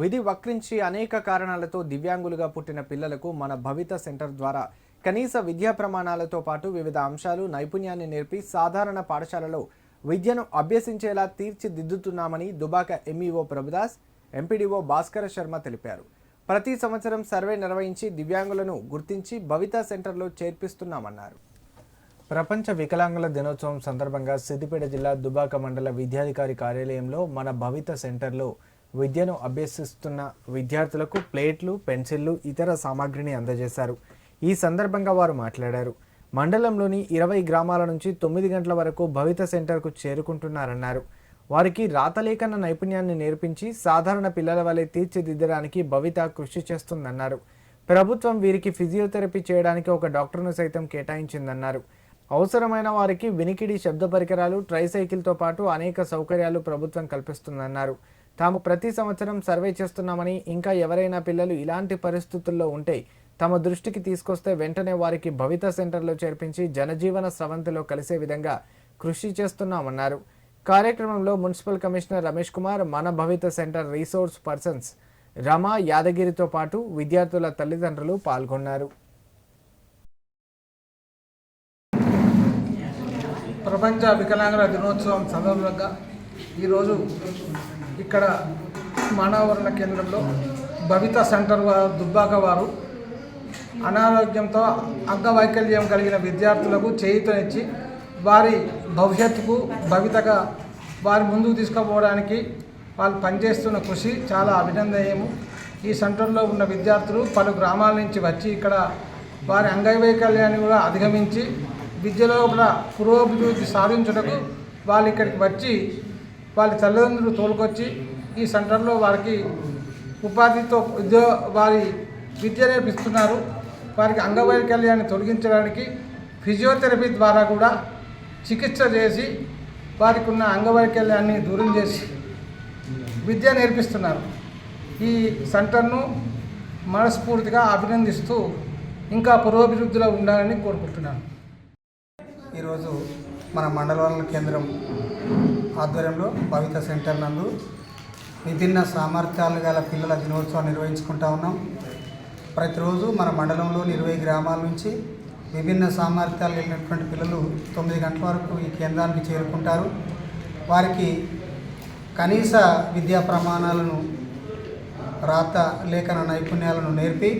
విధి వక్రించి అనేక కారణాలతో దివ్యాంగులుగా పుట్టిన పిల్లలకు మన భవిత సెంటర్ ద్వారా కనీస విద్యా ప్రమాణాలతో పాటు వివిధ అంశాలు నైపుణ్యాన్ని నేర్పి సాధారణ పాఠశాలలో విద్యను అభ్యసించేలా తీర్చిదిద్దుతున్నామని దుబాక ఎంఈఓ ప్రభుదాస్ ఎంపీడీఓ భాస్కర శర్మ తెలిపారు. ప్రతి సంవత్సరం సర్వే నిర్వహించి దివ్యాంగులను గుర్తించి భవిత సెంటర్లో చేర్పిస్తున్నామన్నారు. ప్రపంచ వికలాంగుల దినోత్సవం సందర్భంగా సిద్దిపేట జిల్లా దుబాక మండల విద్యాధికారి కార్యాలయంలో మన భవిత సెంటర్లో విద్యను అభ్యసిస్తున్న విద్యార్థులకు ప్లేట్లు పెన్సిళ్ళు ఇతర సామాగ్రిని అందజేశారు. ఈ సందర్భంగా వారు మాట్లాడారు. మండలంలోని ఇరవై గ్రామాల నుంచి తొమ్మిది గంటల వరకు భవిత సెంటర్కు చేరుకుంటున్నారన్నారు. వారికి రాతలేఖన నైపుణ్యాన్ని నేర్పించి సాధారణ పిల్లల వలె తీర్చిదిద్దడానికి భవిత కృషి చేస్తుందన్నారు. ప్రభుత్వం వీరికి ఫిజియోథెరపీ చేయడానికి ఒక డాక్టర్ను సైతం కేటాయించిందన్నారు. అవసరమైన వారికి వినికిడి శబ్ద పరికరాలు ట్రైసైకిల్తో పాటు అనేక సౌకర్యాలు ప్రభుత్వం కల్పిస్తుందన్నారు. తాము ప్రతి సంవత్సరం సర్వే చేస్తున్నామని ఇంకా ఎవరైనా పిల్లలు ఇలాంటి పరిస్థితుల్లో ఉంటే తమ దృష్టికి తీసుకొస్తే వెంటనే వారికి భవిత సెంటర్లో చేర్పించి జనజీవన స్రవంతిలో కలిసే విధంగా కృషి చేస్తున్నామన్నారు. కార్యక్రమంలో మున్సిపల్ కమిషనర్ రమేష్ కుమార్ మన Bhavita centre resource persons Rama యాదగిరితో పాటు విద్యార్థుల తల్లిదండ్రులు పాల్గొన్నారు. ప్రపంచ వికలాంగుల దినోత్సవం సందర్భంగా ఈరోజు ఇక్కడ మానవరణ కేంద్రంలో భవిత సెంటర్ వారు దుబ్బాక వారు అనారోగ్యంతో అంగవైకల్యం కలిగిన విద్యార్థులకు చేయితనిచ్చి వారి భవిష్యత్తుకు భవితగా వారి ముందుకు తీసుకుపోవడానికి వాళ్ళు పనిచేస్తున్న కృషి చాలా అభినందనీయము. ఈ సెంటర్లో ఉన్న విద్యార్థులు పలు గ్రామాల నుంచి వచ్చి ఇక్కడ వారి అంగవైకల్యాన్ని కూడా అధిగమించి విద్యలో కూడా పురోభివృద్ధి సాధించుటకు వాళ్ళు ఇక్కడికి వచ్చి వాళ్ళ తల్లిదండ్రులు తోలుకొచ్చి ఈ సెంటర్లో వారికి ఉపాధితో ఉద్యో వారి విద్య నేర్పిస్తున్నారు. వారికి అంగవైకల్యాన్ని తొలగించడానికి ఫిజియోథెరపీ ద్వారా కూడా చికిత్స చేసి వారికి ఉన్న అంగవైకల్యాన్ని దూరం చేసి విద్య నేర్పిస్తున్నారు. ఈ సెంటర్ను మనస్ఫూర్తిగా అభినందిస్తూ ఇంకా పురోభివృద్ధిలో ఉండాలని కోరుకుంటున్నాను. ఈరోజు మన మండలాల కేంద్రం ఆధ్వర్యంలో భవిత సెంటర్ నందు విభిన్న సామర్థ్యాలు గల పిల్లల దినోత్సవం నిర్వహించుకుంటా ఉన్నాం. ప్రతిరోజు మన మండలంలోని ఇరవై గ్రామాల నుంచి విభిన్న సామర్థ్యాలు వెళ్ళినటువంటి పిల్లలు తొమ్మిది గంటల వరకు ఈ కేంద్రానికి చేరుకుంటారు. వారికి కనీస విద్యా ప్రమాణాలను రాత లేఖన నైపుణ్యాలను నేర్పి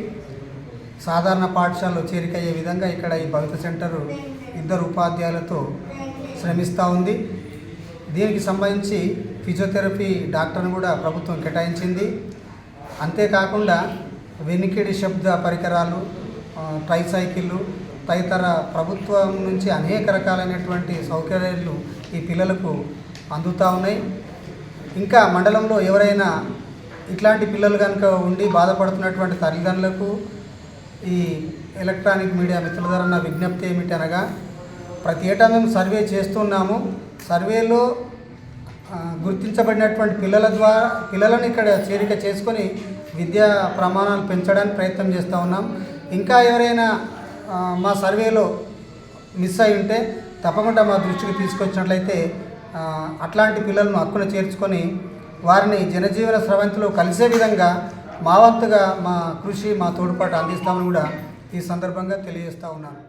సాధారణ పాఠశాలలో చేరికయ్యే విధంగా ఇక్కడ ఈ భవిత సెంటర్ ఇద్దరు ఉపాధ్యాయులతో శ్రమిస్తూ ఉంది. దీనికి సంబంధించి ఫిజియోథెరపీ డాక్టర్ను కూడా ప్రభుత్వం కేటాయించింది. అంతేకాకుండా వెనికిడి శబ్ద పరికరాలు ట్రైసైకిళ్ళు తదితర ప్రభుత్వం నుంచి అనేక రకాలైనటువంటి సౌకర్యాలు ఈ పిల్లలకు అందుతూ ఉన్నాయి. ఇంకా మండలంలో ఎవరైనా ఇట్లాంటి పిల్లలు కనుక ఉండి బాధపడుతున్నటువంటి తల్లిదండ్రులకు ఈ ఎలక్ట్రానిక్ మీడియా మిత్రుల ద్వారా నా విజ్ఞప్తి ఏమిటి అనగా ప్రతి ఏటా మేము సర్వే చేస్తున్నాము. సర్వేలో గుర్తించబడినటువంటి పిల్లల ద్వారా పిల్లలను ఇక్కడ చేరిక చేసుకొని విద్యా ప్రమాణాలు పెంచడానికి ప్రయత్నం చేస్తూ ఉన్నాం. ఇంకా ఎవరైనా మా సర్వేలో మిస్ అయి ఉంటే తప్పకుండా మా దృష్టికి తీసుకొచ్చినట్లయితే అట్లాంటి పిల్లలను హక్కున చేర్చుకొని వారిని జనజీవన స్రవంతిలో కలిసే విధంగా మా వంతుగా మా కృషి మా తోడ్పాటు అందిస్తామని కూడా ఈ సందర్భంగా తెలియజేస్తూ ఉన్నాను.